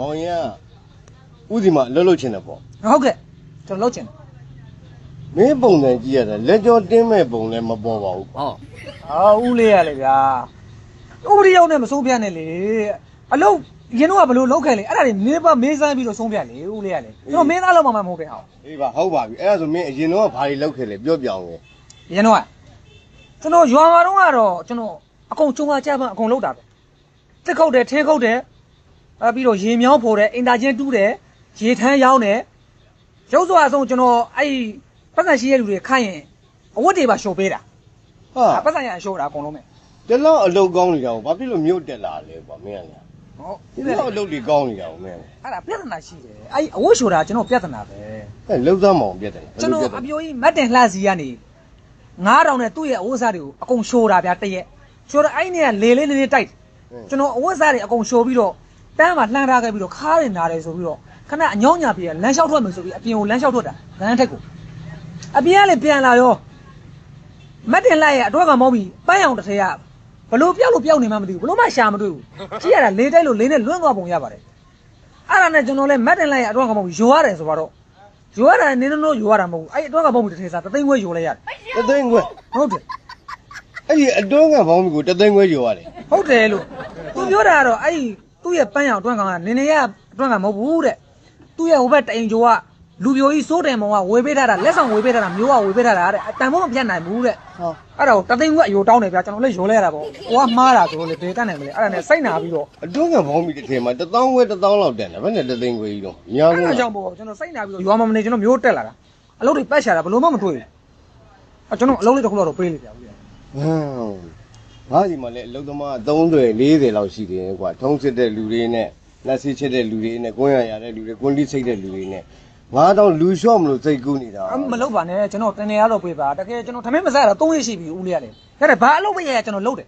မောင်ရင်ကဥစီမှာအလုပ်လုပ်ချင်တယ်ပေါ့ဟုတ်ကဲ့ကျွန်တော်လုပ်ချင်တယ်မင်းပုံစံကြည့်ရတာလက်ကြောတင်းမဲ့ပုံလည်းမပေါ်ပါဘူးဟောဟာဦးလေးရလေဗျာဥပဒေရောက်နဲ့မဆုံးဖြတ်နဲ့လေအလုပ်ရင်တော့ကဘယ်လိုလုပ်ခဲ့လဲအဲ့ဒါတွေနေပါမေးစမ်းပြီးတော့ဆုံးဖြတ်လေဦးလေးရလေကျွန်တော်မင်းသားလောက်မှမဟုတ်ပဲဟောအေးပါဟုတ်ပါပြီအဲ့ဒါဆိုမင်းအရင်တော့ဘာတွေလုပ်ခဲ့လဲပြောပြအောင်လေရင်တော့ကကျွန်တော်ရွာမှာတော့ကတော့ကျွန်တော်အကုန်ကျုံမကြပန်းအကုန်လုပ်တာပဲတက်ခုတ်တယ်ထင်းခုတ်တယ် အဲပြီးတော့ရေမြောင်းဖို့တယ်အင်တာချင်းတူးတယ်ရေထမ်းရောင်းတယ်ရုပ်စွာအဆုံးကျွန်တော်အဲ့ပတ်သက်ရှိတဲ့လူတွေခိုင်းရင်အဝတ်တွေပါရှော်ပေးတာဟာပတ်သက်ရရှော်တာအကုန်လုံးပဲတလောက်အလုပ်ကောင်းနေတာကိုဘာဖြစ်လို့မြို့တက်လာလဲကွာမင်းကလေဟုတ်ဒီလောက်အလုပ်တွေကောင်းနေတာကိုမင်းကအဲ့ဒါပြဿနာရှိတယ်အဲ့အဝတ်ရှော်တာကျွန်တော်ပြဿနာပဲအဲ့လှုပ်သားမောင်ပြတ်တယ်ကျွန်တော်အပြိုကြီးမတ်တင်လှစီကနေ9000နဲ့သူ့ရဲ့အဝတ်စားတွေကိုအကုန်ရှိုးတာဗျာတရက်ရှိုးတော့အဲ့နေကလေလေးလေးလေးတိုက်ကျွန်တော်အဝတ်စားတွေအကုန်ရှိုးပြီးတော့ တန်းမှာလှမ်းထားခဲ့ပြီးတော့ခါးတွေနာတယ်ဆိုပြီးတော့ခဏအညောင်းညာပြေလမ်းလျှောက်ထွက်မယ်ဆိုပြီးအပြင်ကိုလမ်းလျှောက်ထွက်တာလမ်းထက်ကိုအပြင်ကလည်းပြန်လာရောမတ်တင်လှရဲ့အတွက်ကမောင်းပြီးပန်းအောင်တစ်ထည့်ရဘလို့ပြောက်လို့ပြောက်နေမှမသိဘူးဘလို့မှရှာမတွေ့ဘူးကြည့်ရတာလေးတိုက်လို့လေးနဲ့လွန့်သွားပုံရပါတယ်အဲ့ဒါနဲ့ကျွန်တော်လည်းမတ်တင်လှရဲ့အတွက်ကမောင်းပြီးယိုရတယ်ဆိုတော့ယူရတာနင်းနိုးယူရတာမဟုတ်ဘူးအဲ့အတွက်ကပုံပြီးတစ်ထည်စားတသိန်းခွဲယူလိုက်ရတယ်တသိန်းခွဲဟုတ်တယ်အဲ့ဒီအတွင်းကဘောင်းမီကိုတသိန်းခွဲကျော်ရတယ်ဟုတ်တယ်လို့သူပြောတာကတော့အဲ့ သူ့ရဲ့ပန်းရောင်အတွက်ကနင်းနေရအတွက်ကမဟုတ်ဘူးတဲ့သူ့ရဲ့ဟိုဘက်တိုင်ကျော်ကလူပြိုကြီးစိုးတယ်မောင်ကဝေပေးထားတာလက်ဆောင်ဝေပေးထားတာမျိုးကဝေပေးထားတာတဲ့အတန်ဖို့မပြတ်နိုင်ဘူးတဲ့ဟာအဲ့ဒါကိုတသိန်းခွဲအယိုတောင်းတယ်ဗျာကျွန်တော်လည်းယူလိုက်ရတာပေါ့ဟိုကမှားတာဆိုလို့လေဘယ်တတ်နိုင်မလဲအဲ့ဒါနဲ့စိတ်နာပြီးတော့အတွင်းကဘောင်းမီတစ်ထည်မှာတစ်သောင်းခွဲတစ်သောင်းလောက်တန်တယ်ဘယ်နဲ့တသိန်းခွဲကြီးတော့အများအဲ့ဆုံးဒါကြောင့်ပေါ့ကျွန်တော်စိတ်နာပြီးတော့ရွာမမနေကျွန်တော်မျိုးတက်လာတာအလုပ်တွေပတ်ရှာတာဘယ်လိုမှမတွေ့ဘူးအဲ့ကျွန်တော်အလုပ်လေးတစ်ခုတော့ပေးလိုက်ဗျာဦးဟမ် ငါဒီမှာလည်းအလုပ်သမား30 40လောက်ရှိတယ်ကွာထုံးစစ်တဲ့လူတွေနဲ့လက်စီချစ်တဲ့လူတွေနဲ့ကိုင်းရရတဲ့လူတွေကွန်းလိစိတ်တဲ့လူတွေနဲ့ငါတော့လူလျှော့မလို့စိတ်ကူးနေတာအမလုပ်ပါနဲ့ကျွန်တော်တနေရတော့ပြေးပါတကယ်ကျွန်တော်ထမင်းမစားတော့3ရက်ရှိပြီဦးလေးရတယ်ဒါတဲ့ဘာအလုပ်မရရကျွန်တော်လုပ်တယ်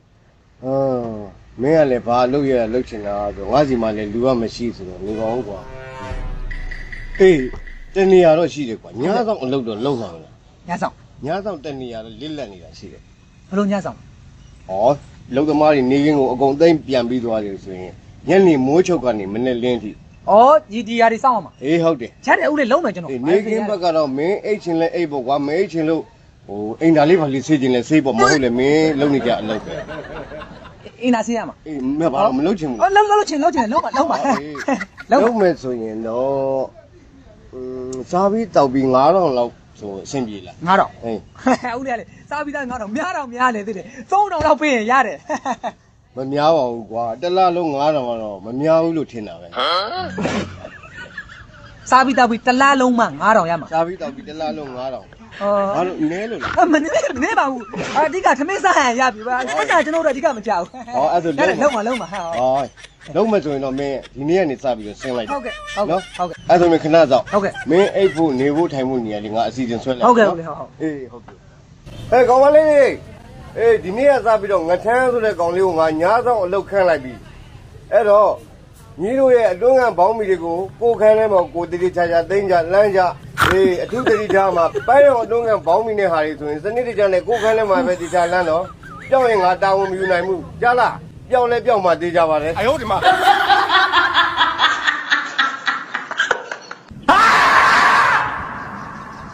ဟမ်မင်းကလည်းဘာလုပ်ရလုပ်ချင်တာဆိုငါစီမှာလည်းလူကမရှိဆိုတော့နေကောင်းကွာအေးတနေရာတော့ရှိတယ်ကွာညာဆောင်အလုပ်တော့လုပ်နိုင်လားညဆောင်ညာဆောင်တနေရာတော့လစ်လက်နေတာရှိတယ်ဘလို့ညဆောင် ဩလုပ်သမားတွေနေကင်းကိုအကုန်သိမ့်ပြန်ပြီးသွားတယ်ဆိုရင်ညနေမိုးချုပ်ကနေမနေ့လင်းထိဩဒီဒီယာတွေစောင့်အောင်ပါအေးဟုတ်တယ်ချက်တယ်ဦးလေးလုံးမယ်ကျွန်တော်အေးနေကင်းဘက်ကတော့မင်းအိတ်ချင်လဲအိတ်ပေါ့ကွာမအိတ်ချင်လို့ဟိုအိမ်သားလေးပါလေးဆေးချင်လဲဆေးပေါ့မဟုတ်လေမင်းလုပ်နေကြအလုပ်ပဲအင်းနာဆေးရမှာအေးမဘာလို့မလုပ်ချင်ဘူးဩလုံးလုံးချင်လုံးချင်လုံးပါလုံးပါလုံးလုံးပါမယ်ဆိုရင်တော့อืมစားပြီးတောက်ပြီး9000လောက် ဆိုအဆင်ပြေလားငါတော့အေးဦးလေးကလေစားပြီးသားငါတော့များတော့များလေသိတယ်3000လောက်ပေးရင်ရတယ်မများပါဘူးကွာတစ်လားလုံး9000ကတော့မများဘူးလို့ထင်တာပဲစားပြီးသားပြီးတစ်လားလုံးမှ9000ရမှာစားပြီးတောက်ပြီးတစ်လားလုံး9000ဩဘာလို့နဲလို့လဲအမနေနေပါဘူးအဓိကထမင်းစားရရပြီပါအဲ့ဒါကျွန်တော်တို့အဓိကမကြောက်ဘူးဟောအဲ့ဒါလုံးလုံးမလုံးမဟာဟောလုံးမယ်ဆိုရင်တော့မင်းဒီနေ့ကနေစပြီးတော့ဆင်းလိုက်ဟုတ်ကဲ့ဟုတ်ကဲ့ဟုတ်ကဲ့ အဲ့ဆိုမင်းခဏစောင့်ဟုတ်ကဲ့မင်းအိတ်ဖို့နေဖို့ထိုင်ဖို့နေရာလေးငါအစီအစဉ်ဆွဲလိုက်ဟုတ်ကဲ့ဟုတ်ကဲ့ဟုတ်အေးဟုတ်ကဲ့ဟဲ့ကောင်မလေးအေးဒီနေ့ကစပြီးတော့ငထမ်းဆိုတဲ့ကောင်လေးကိုငါညားဆောင်အလုပ်ခန့်လိုက်ပြီအဲ့တော့ညီတို့ရဲ့အတွင်းကဘောင်းမီတွေကိုကိုခန်းထဲမှာကိုတိတိချာချာသိမ့်ကြလမ်းကြအေးအထုတိတိချာမှာပိုင်းရောအတွင်းကဘောင်းမီနဲ့ဟာတွေဆိုရင်စနစ်တကျနဲ့ကိုခန်းထဲမှာပဲတိချာလမ်းတော့ပြောင်းရင်ငါတာဝန်မယူနိုင်ဘူးကြားလားပြောင်းလဲပြောင်းမှတေးကြပါလေအယိုးဒီမှာ